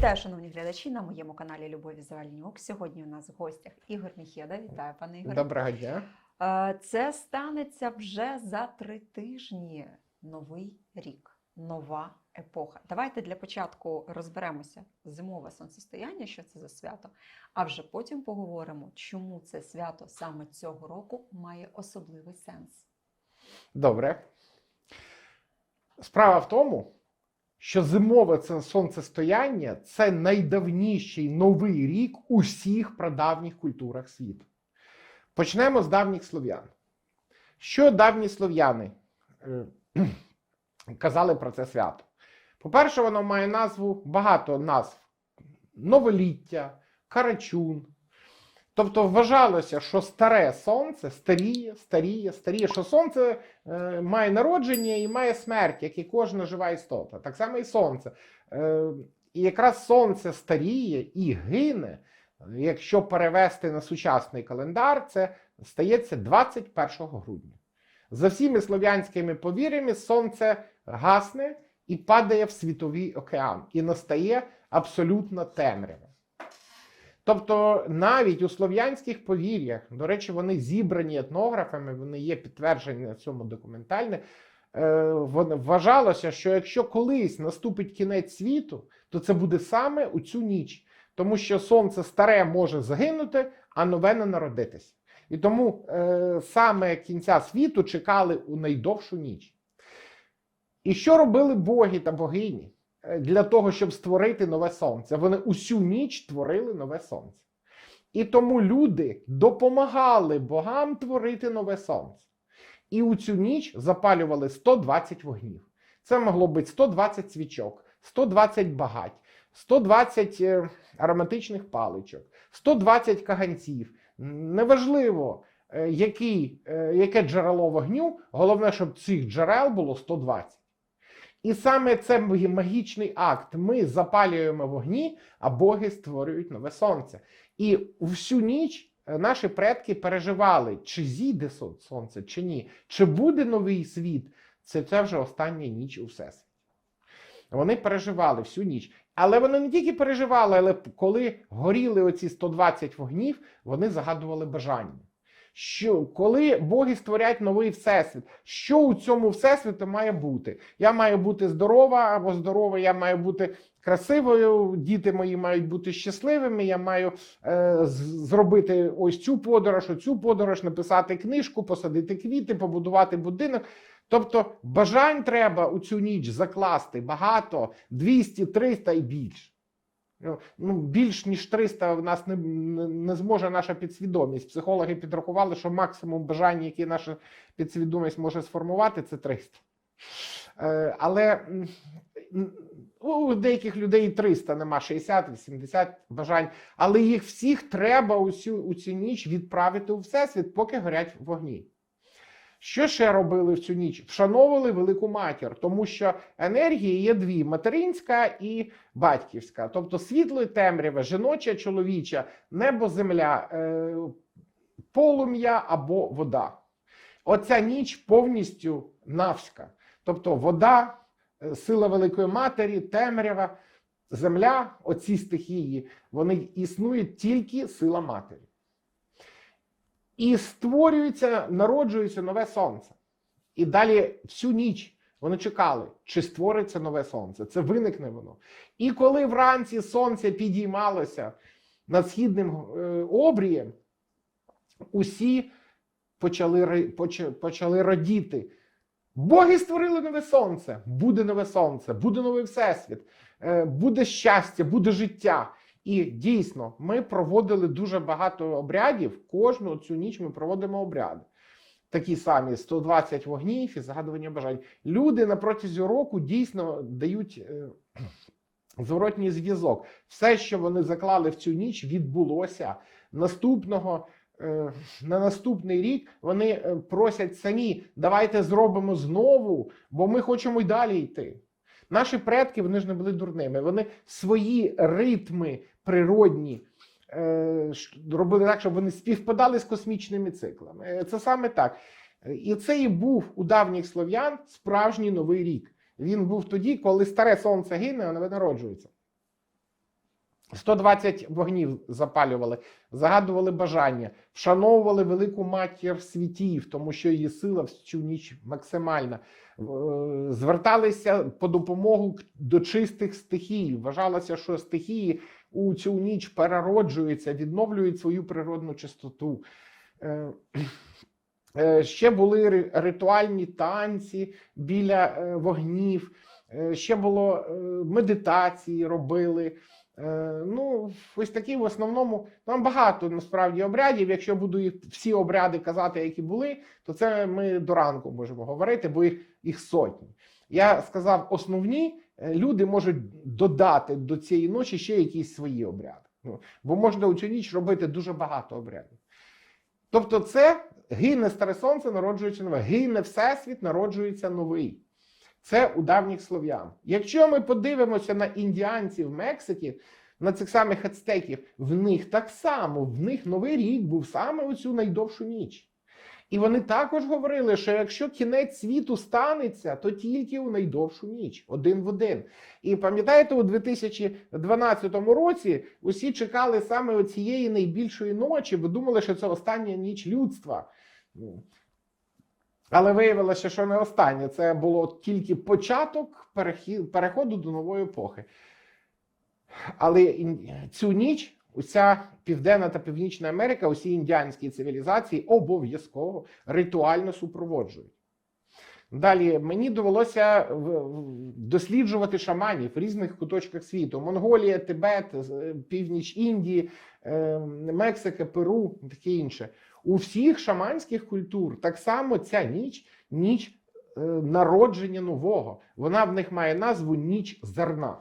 Вітаю, шановні глядачі, на моєму каналі Любові Завальнюк. Сьогодні у нас в гостях Ігор Міхеда. Вітаю, пане Ігоре. Доброго дня. Це станеться вже за три тижні. Новий рік, нова епоха. Давайте для початку розберемося зимове сонцестояння, що це за свято, а вже потім поговоримо, чому це свято саме цього року має особливий сенс. Добре. Справа в тому, що зимове це сонцестояння це найдавніший новий рік у всіх прадавніх культурах світу. Почнемо з давніх слов'ян. Що давні слов'яни е, казали про це свято? По-перше, воно має назву багато назв: новоліття, карачун. Тобто вважалося, що старе сонце старіє, старіє, старіє, що сонце е, має народження і має смерть, як і кожна жива істота. Так само і сонце. Е, і якраз сонце старіє і гине, якщо перевести на сучасний календар, це стається 21 грудня. За всіми слов'янськими повір'ями, сонце гасне і падає в світовий океан, і настає абсолютна темрява. Тобто навіть у слов'янських повір'ях, до речі, вони зібрані етнографами, вони є підтверджені на цьому документальне. е, Вважалося, що якщо колись наступить кінець світу, то це буде саме у цю ніч, тому що сонце старе може загинути, а нове не народитися. І тому е, саме кінця світу чекали у найдовшу ніч. І що робили боги та богині? Е, для того, щоб створити нове сонце. Вони усю ніч творили нове сонце. І тому люди допомагали богам творити нове сонце. І у цю ніч запалювали 120 вогнів. Це могло бути 120 свічок, 120 багать, 120 е, ароматичних паличок, 120 каганців. Неважливо, е, який, яке джерело вогню, головне, щоб цих джерел було 120. І саме це магічний акт. Ми запалюємо вогні, а боги створюють нове сонце. І всю ніч е, наші предки переживали, чи зійде сонце, чи ні, чи буде новий світ. Це, це вже остання ніч у всесвіті. Вони переживали всю ніч. Але вони не тільки переживали, але коли горіли оці 120 вогнів, вони загадували бажання. Що коли боги створять новий всесвіт, що у цьому всесвіті має бути? Я маю бути здорова або здорова, я маю бути красивою, діти мої мають бути щасливими. Я маю е, зробити ось цю подорож, оцю подорож, написати книжку, посадити квіти, побудувати будинок. Тобто бажань треба у цю ніч закласти багато, 200, 300 і більше. Ну, Ну, більш ніж 300 в нас не, не, зможе наша підсвідомість. Психологи підрахували, що максимум бажань, які наша підсвідомість може сформувати, це 300. Е, але м, у деяких людей 300 нема 60, 80 бажань. Але їх всіх треба у цю, у цю ніч відправити у всесвіт, поки горять вогні. Що ще робили в цю ніч? Вшановували велику матір, тому що енергії є дві: материнська і батьківська, тобто світло і темряве, жіноча, чоловіча, небо, земля, е, полум'я або вода. Оця ніч повністю навська. Тобто вода, е, сила великої матері, темрява, земля, оці стихії, вони існують тільки сила матері. І створюється, народжується нове сонце. І далі всю ніч вони чекали, чи створиться нове сонце. Це виникне воно. І коли вранці сонце підіймалося над східним е, обрієм, усі почали, почали радіти. Боги створили нове сонце, буде нове сонце, буде новий всесвіт, е, буде щастя, буде життя. І дійсно, ми проводили дуже багато обрядів. Кожну цю ніч ми проводимо обряди. Такі самі 120 вогнів і загадування бажань. Люди на протязі року дійсно дають е, зворотній зв'язок. Все, що вони заклали в цю ніч, відбулося. Наступного е, на наступний рік вони е, просять самі, давайте зробимо знову, бо ми хочемо й далі йти. Наші предки вони ж не були дурними. Вони свої ритми природні е, робили так, щоб вони співпадали з космічними циклами. Е, Це саме так. І це і був у давніх слов'ян справжній новий рік. Він був тоді, коли старе сонце гине, а нове народжується. 120 вогнів запалювали, загадували бажання, вшановували велику матір світів, тому що її сила в цю ніч максимальна. Е, Зверталися по допомогу до чистих стихій. Вважалося, що стихії у цю ніч перероджуються, відновлюють свою природну чистоту. Е, е, Ще були ритуальні танці біля вогнів, ще було медитації робили. Е, Ну, ось такі в основному там багато насправді обрядів. Якщо буду всі обряди казати, які були, то це ми до ранку можемо говорити, бо їх, їх сотні. Я сказав, основні е, люди можуть додати до цієї ночі ще якісь свої обряди. Ну, бо можна у цю ніч робити дуже багато обрядів. Тобто, це гине старе сонце, народжується нове, гине всесвіт, народжується новий. Це у давніх слов'ян. Якщо ми подивимося на індіанців Мексики, на цих самих ацтеків, в них так само, в них новий рік був саме у цю найдовшу ніч. І вони також говорили, що якщо кінець світу станеться, то тільки у найдовшу ніч, один в один. І пам'ятаєте, у 2012 році усі чекали саме цієї найбільшої ночі, бо думали, що це остання ніч людства. Але виявилося, що не останнє. Це було тільки початок перехі- переходу до нової епохи. Але цю ніч уся Південна та Північна Америка, усі індіанські цивілізації обов'язково ритуально супроводжують. Далі мені довелося досліджувати шаманів в різних куточках світу: Монголія, Тибет, північ Індії, е, Мексика, Перу, таке інше. У всіх шаманських культур так само ця ніч ніч е, народження нового. Вона в них має назву ніч зерна.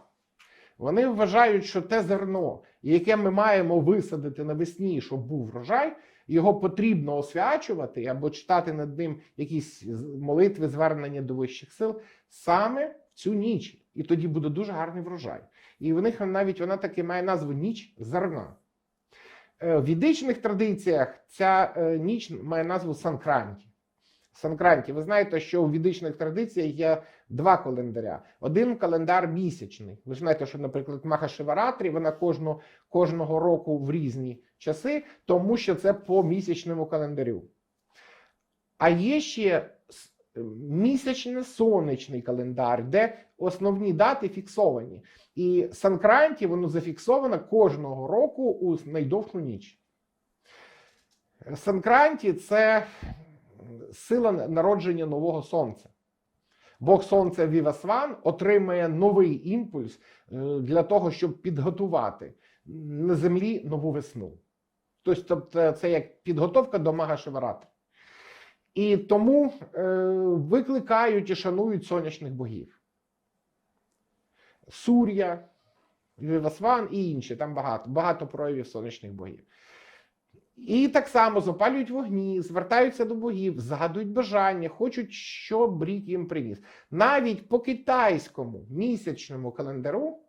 Вони вважають, що те зерно, яке ми маємо висадити навесні, щоб був врожай, його потрібно освячувати або читати над ним якісь молитви, звернення до вищих сил саме в цю ніч. І тоді буде дуже гарний врожай. І в них навіть вона таки має назву ніч зерна. Е, В відичних традиціях ця е, ніч має назву Санкранті. Санкранті. Ви знаєте, що у відичних традиціях є два календаря. Один календар місячний. Ви знаєте, що, наприклад, Маха Шиваратрі, вона кожного, кожного року в різні часи, тому що це по місячному календарю. А є ще місячно-сонячний календар, де основні дати фіксовані. І Санкранті воно зафіксовано кожного року у найдовшу ніч. Санкранті це сила народження нового сонця. Бог Сонця Вівасван отримує новий імпульс е, для того, щоб підготувати на землі нову весну. Тобто, це як підготовка до Мага Шиварати. І тому е, викликають і шанують сонячних богів. Сур'я, Вівасван і інші. Там багато, багато проявів сонячних богів. І так само запалюють вогні, звертаються до богів, згадують бажання, хочуть, щоб рік їм приніс. Навіть по китайському місячному календару,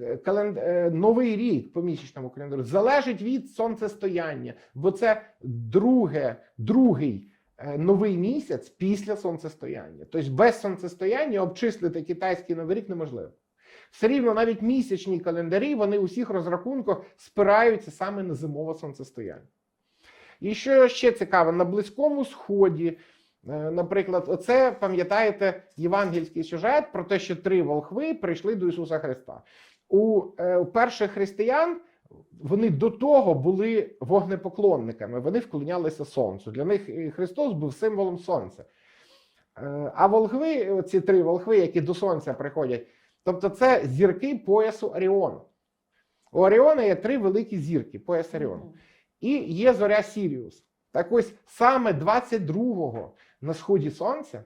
е, календ... е, новий рік по місячному календару залежить від сонцестояння, бо це друге, другий новий місяць після сонцестояння. Тобто без сонцестояння обчислити китайський новий рік неможливо. Все рівно навіть місячні календарі, вони у всіх розрахунках спираються саме на зимове сонцестояння. І що ще цікаво, на Близькому Сході, е, наприклад, оце пам'ятаєте євангельський сюжет про те, що три волхви прийшли до Ісуса Христа. У е, перших християн вони до того були вогнепоклонниками, вони вклонялися сонцю. Для них Христос був символом сонця. Е, А волхви, ці три волхви, які до сонця приходять, тобто це зірки поясу Оріону. У Оріона є три великі зірки, пояс Оріону. І є зоря Сіріус. Так ось саме 22-го на сході сонця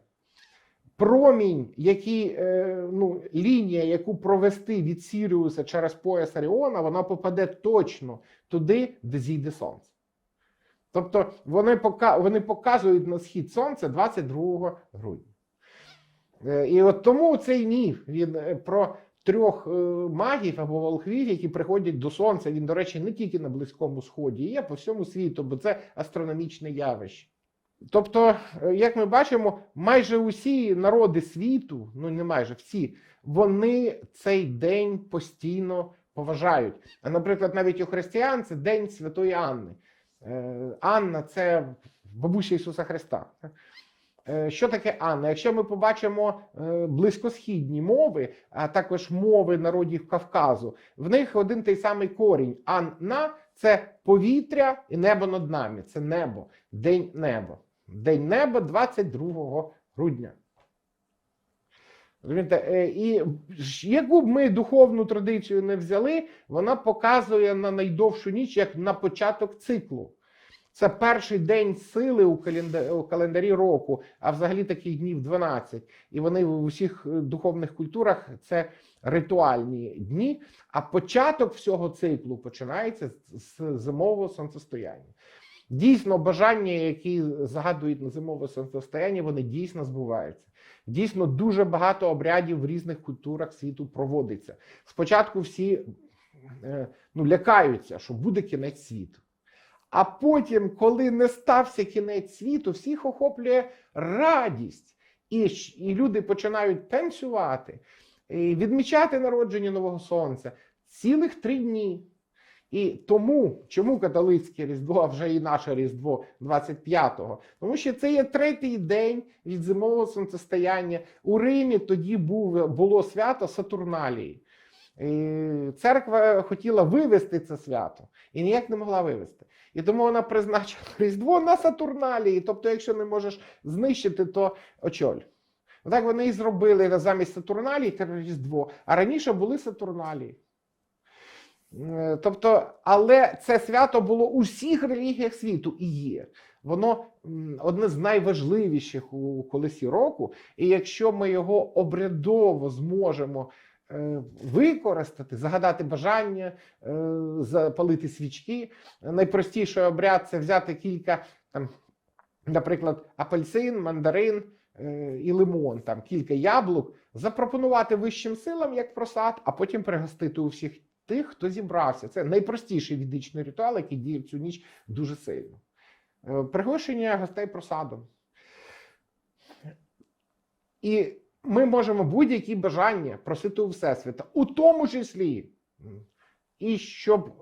промінь, який, е, ну, лінія, яку провести від Сіріуса через пояс Оріона, вона попаде точно туди, де зійде сонце. Тобто вони, пока, вони показують на схід сонця 22 грудня. Е, І от тому цей міф він е, про трьох магів або волхвів, які приходять до сонця. Він, до речі, не тільки на Близькому Сході, є по всьому світу, бо це астрономічне явище. Тобто, е, як ми бачимо, майже усі народи світу, ну не майже всі, вони цей день постійно поважають. А, наприклад, навіть у християн це День Святої Анни. Е, Анна це бабуся Ісуса Христа. Е, Що таке Анна? Якщо ми побачимо близькосхідні мови, а також мови народів Кавказу, в них один той самий корінь. Анна це повітря і небо над нами. Це небо, день неба. День неба 22 грудня. Е, І яку б ми духовну традицію не взяли, вона показує на найдовшу ніч як на початок циклу. Це перший день сили у календарі, у календарі року, а взагалі таких днів 12. І вони в усіх е, духовних культурах це ритуальні дні. А початок всього циклу починається з зимового сонцестояння. Дійсно, бажання, які загадують на зимове сонцестояння, вони дійсно збуваються. Дійсно, дуже багато обрядів в різних культурах світу проводиться. Спочатку всі е, ну, лякаються, що буде кінець світу. А потім, коли не стався кінець світу, всіх охоплює радість. І, і люди починають танцювати, і відмічати народження нового сонця цілих три дні. І тому, чому католицьке Різдво, а вже і наше Різдво 25-го? Тому що це є третій день від зимового сонцестояння. У Римі тоді був, було свято Сатурналії. І церква хотіла вивести це свято і ніяк не могла вивести. І тому вона призначила Різдво на Сатурналії. Тобто, якщо не можеш знищити, то очоль. Так вони і зробили замість Сатурналії тепер Різдво. А раніше були Сатурналії. Е, Тобто, але це свято було у всіх релігіях світу і є. Воно одне з найважливіших у колесі року. І якщо ми його обрядово зможемо е, використати, загадати бажання, е, запалити свічки, найпростіший обряд це взяти кілька там, наприклад, апельсин, мандарин і лимон, там кілька яблук, запропонувати вищим силам як просад, а потім пригостити у всіх тих, хто зібрався. Це найпростіший відичний ритуал, який діє в цю ніч дуже сильно. Е, Пригощення гостей просадом. І ми можемо будь-які бажання просити у Всесвіта, у тому числі, і щоб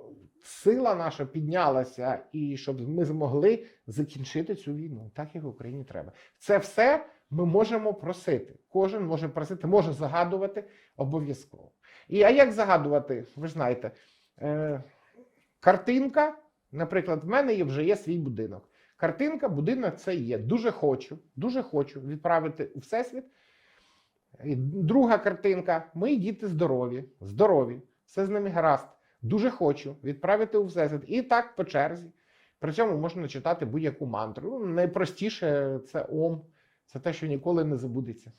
сила наша піднялася, і щоб ми змогли закінчити цю війну, так як Україні треба. Це все ми можемо просити. Кожен може просити, може загадувати обов'язково. І а як загадувати? Ви ж знаєте, е, картинка, наприклад, в мене вже є свій будинок. Картинка, будинок це є. Дуже хочу, дуже хочу відправити у всесвіт. І друга картинка: мої діти здорові, здорові, все з ними гаразд. Дуже хочу відправити у всесвіт. І так по черзі. При цьому можна читати будь-яку мантру. Ну, найпростіше це ом, це те, що ніколи не забудеться.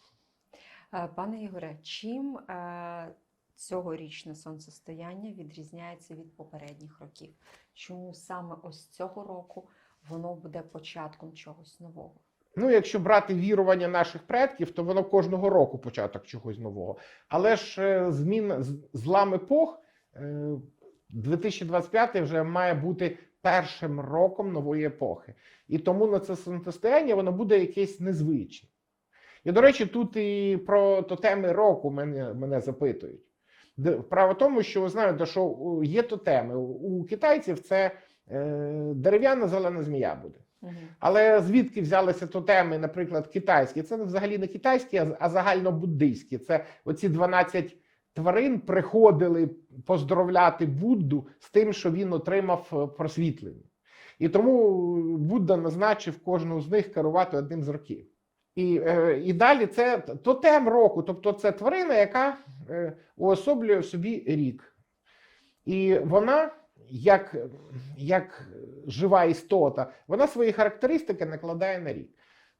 Е, Пане Ігоре, чим е, цьогорічне сонцестояння відрізняється від попередніх років? Чому саме ось цього року воно буде початком чогось нового? Ну, якщо брати вірування наших предків, то воно кожного року початок чогось нового. Але ж е, змін злам епох е, 2025 вже має бути першим роком нової епохи. І тому на це сонцестояння воно буде якесь незвичне. І, до речі, тут і про тотеми року мене, мене запитують. Право в тому, що ви знаєте, що є тотеми. У- китайців це е, дерев'яна зелена змія буде. Угу. Але звідки взялися тотеми, наприклад, китайські? Це взагалі не китайські, а, а загальнобуддийські. Це оці 12 тварин приходили поздоровляти Будду з тим, що він отримав е, просвітлення. І тому Будда назначив кожного з них керувати одним з років. І, е, і далі це тотем року, тобто це тварина, яка е, уособлює в собі рік. І вона, як, як жива істота, вона свої характеристики накладає на рік.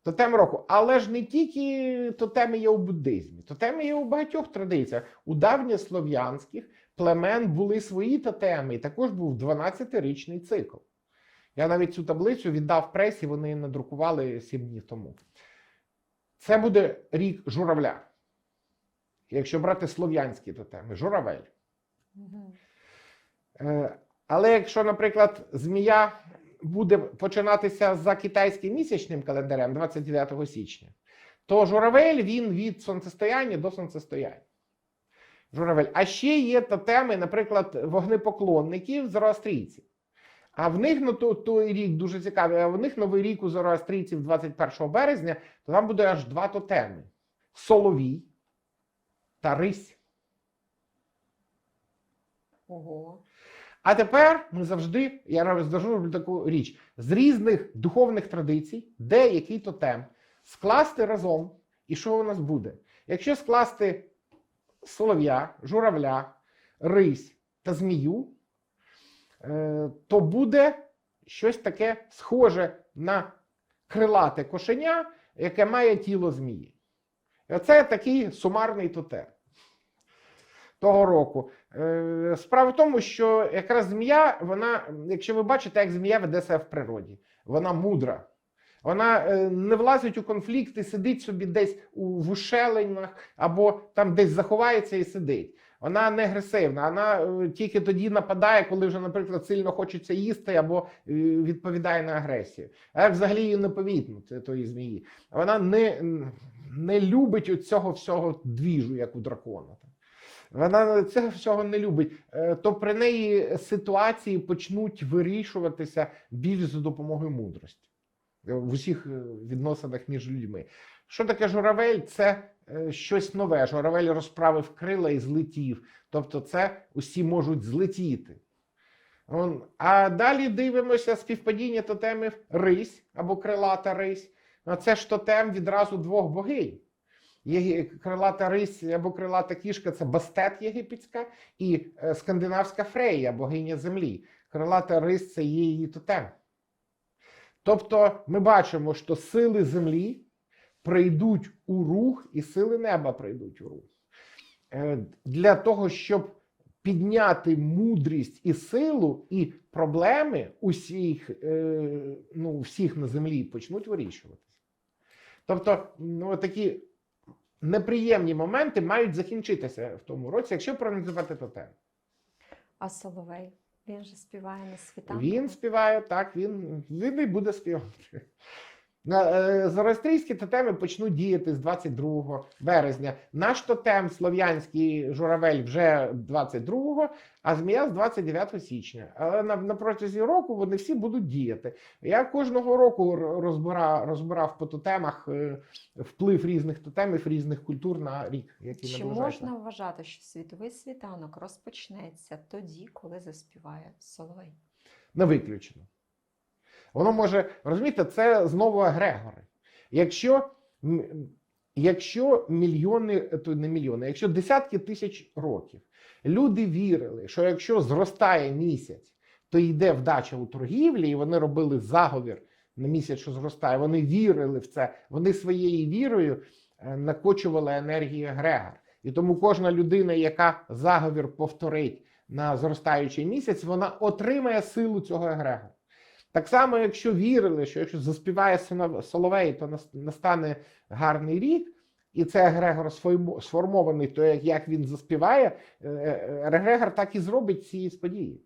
Тотем року. Але ж не тільки тотеми є у буддизмі, тотеми є у багатьох традиціях. У давньослов'янських племен були свої тотеми, і також був 12-річний цикл. Я навіть цю таблицю віддав пресі, вони її надрукували 7 днів тому. Це буде рік журавля. Якщо брати слов'янські тотеми, журавель. Угу. Е, Але якщо, наприклад, змія буде починатися за китайським місячним календарем 29 січня, то журавель він від сонцестояння до сонцестояння. Журавель. А ще є тотеми, наприклад, вогнепоклонників зороастрійців. А в них ну, то, той рік дуже цікавий. А в них новий рік у зороастрійців 21 березня, то там буде аж два тотеми: Соловій та Рись. Ого. А тепер ми завжди, я роздержу таку річ, з різних духовних традицій, де який тотем, скласти разом, і що у нас буде? Якщо скласти солов'я, журавля, рись та змію, е, то буде щось таке схоже на крилате кошеня, яке має тіло змії. І оце такий сумарний тотем того року. Е, Справа в тому, що якраз змія, вона, якщо ви бачите, як змія веде себе в природі, вона мудра. Вона е, не влазить у конфлікти, сидить собі десь у в ущелинах або там десь заховається і сидить. Вона не агресивна, вона е, тільки тоді нападає, коли вже, наприклад, сильно хочеться їсти або відповідає на агресію. А як взагалі її не помітно, тої змії. Вона не, не любить цього всього двіжу, як у дракона. Вона цього всього не любить. Е, То при неї ситуації почнуть вирішуватися більш за допомогою мудрості е, в усіх е, відносинах між людьми. Що таке журавель? Це щось нове. Журавель розправив крила і злетів. Тобто, це усі можуть злетіти. А далі дивимося співпадіння тотемів рись або крилата рись. Це ж тотем відразу двох богинь. Крилата рись або крилата кішка це бастет єгипетська і е, скандинавська фрея, богиня землі. Крилата рись це її тотем. Тобто ми бачимо, що сили землі прийдуть у рух, і сили неба прийдуть у рух. Е, Для того, щоб підняти мудрість і силу, і проблеми усіх, е, ну, всіх на землі почнуть вирішуватися. Тобто, ну, такі неприємні моменти мають закінчитися в тому році, якщо проаналізувати тотем. А Соловей, він же співає на світанку. Він співає, так, він, він і буде співати. На, е, Зороастрійські тотеми почнуть діяти з 22 березня. Наш тотем слов'янський журавель вже 22, а змія з 29 січня. Але на, на протязі року вони всі будуть діяти. Я кожного року розбира, розбирав по тотемах е, вплив різних тотемів, різних культур на рік, який Чи можна вважати, що світовий світанок розпочнеться тоді, коли заспіває Соловей? не виключено. Воно може, розумієте, це знову егрегори. Якщо, якщо мільйони, то не мільйони, якщо десятки тисяч років люди вірили, що якщо зростає місяць, то йде вдача у торгівлі, і вони робили заговір на місяць, що зростає, вони вірили в це, вони своєю вірою е, накочували енергію егрегор. І тому кожна людина, яка заговір повторить на зростаючий місяць, вона отримає силу цього егрегора. Так само, якщо вірили, що якщо заспіває Соловей, то настане гарний рік, і це егрегор сформований, то як- він заспіває, е, е, егрегор так і зробить ці події.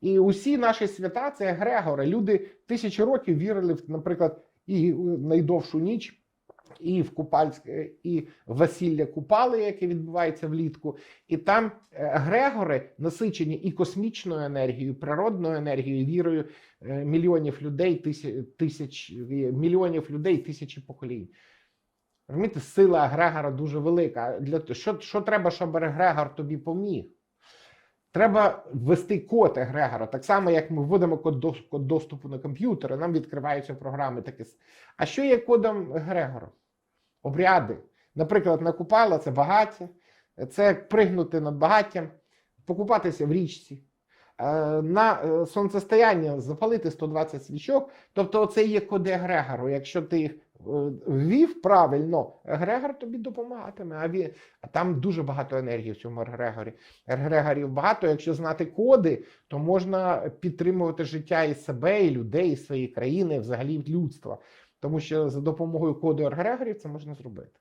І усі наші свята це егрегори. Люди тисячі років вірили наприклад, і найдовшу ніч, і в Купальське, і в Василля Купали, яке відбувається влітку. І там е, егрегори насичені і космічною енергією, і природною енергією, і вірою е, мільйонів людей, тисяч, тисяч мільйонів людей, тисячі поколінь. Розумієте, сила егрегора дуже велика. Для що, що треба, щоб егрегор тобі поміг? Треба ввести код егрегора. Так само, як ми вводимо код, код доступу на комп'ютери, нам відкриваються програми такі. с- А що є кодом егрегора? Обряди. Наприклад, на Купала це багаття, це пригнути над багаттям, покупатися в річці. Е, На е, сонцестояння запалити 120 свічок. Тобто, це є коди егрегору. Якщо ти їх е, ввів правильно, егрегор тобі допомагатиме. А, він, там дуже багато енергії в цьому егрегорі. Егрегорів багато. Якщо знати коди, то можна підтримувати життя і себе, і людей, і своєї країни, і взагалі людства. Тому що за допомогою коду егрегорів це можна зробити.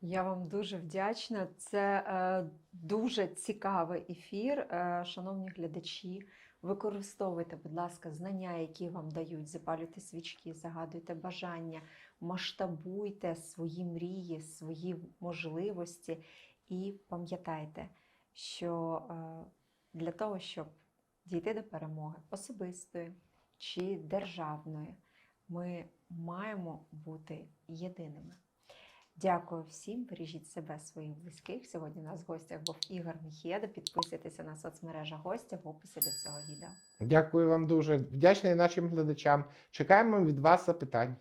Я вам дуже вдячна. Це е, дуже цікавий ефір. Е, шановні глядачі, використовуйте, будь ласка, знання, які вам дають, запалюйте свічки, загадуйте бажання, масштабуйте свої мрії, свої можливості І пам'ятайте, що е, для того, щоб дійти до перемоги особистої чи державної, ми маємо бути єдиними. Дякую всім, бережіть себе, своїх близьких. Сьогодні у нас в гостях був Ігор Міхєда. Підписуйтеся на соцмережа гостя в описі до цього відео. Дякую вам дуже. Вдячний нашим глядачам. Чекаємо від вас запитань.